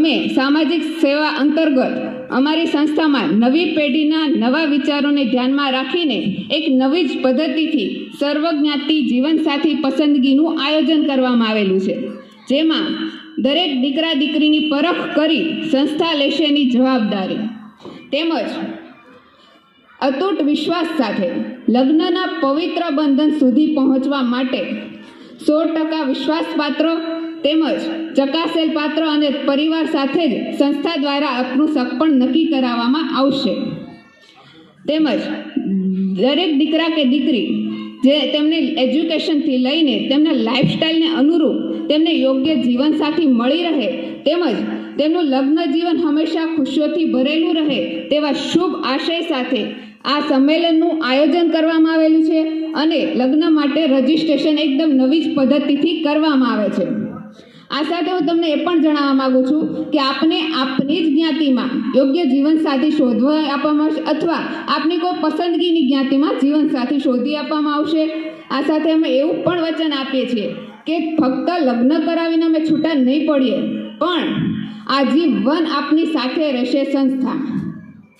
અમે સામાજિક સેવા અંતર્ગત અમારી સંસ્થામાં નવી પેઢીના નવા વિચારોને ધ્યાનમાં રાખીને એક નવી જ પદ્ધતિથી સર્વજ્ઞાતિ જીવનસાથી પસંદગીનું આયોજન કરવામાં આવેલું છે. જેમાં દરેક દીકરા દીકરીની પરખ કરી સંસ્થા લેશેની જવાબદારી. તેમજ અતૂટ વિશ્વાસ સાથે લગ્નના પવિત્ર બંધન સુધી પહોંચવા માટે સો ટકા વિશ્વાસપાત્ર તેમજ ચકાસેલ પાત્ર અને પરિવાર સાથે જ સંસ્થા દ્વારા આપનું પણ નક્કી કરાવવામાં આવશે. તેમજ દરેક દીકરા કે દીકરી જે તેમને એજ્યુકેશનથી લઈને તેમના લાઇફસ્ટાઈલને અનુરૂપ તેમને યોગ્ય જીવનસાથી મળી રહે તેમજ તેમનું લગ્ન જીવન હંમેશા ખુશીઓથી ભરેલું રહે તેવા શુભ આશય સાથે આ સંમેલનનું આયોજન કરવામાં આવેલું છે અને લગ્ન માટે રજિસ્ટ્રેશન એકદમ નવી જ પદ્ધતિથી કરવામાં આવે છે. આ સાથે હું તમને એ પણ જણાવવા માગું છું કે આપને આપની જ જ્ઞાતિમાં યોગ્ય જીવનસાથી શોધવા આપવામાં આવશે અથવા આપની કોઈ પસંદગીની જ્ઞાતિમાં જીવનસાથી શોધી આપવામાં આવશે. આ સાથે અમે એવું પણ વચન આપીએ છીએ કે ફક્ત લગ્ન કરાવીને અમે છૂટા નહીં પડીએ, પણ આજીવન આપની સાથે રહેશે સંસ્થા.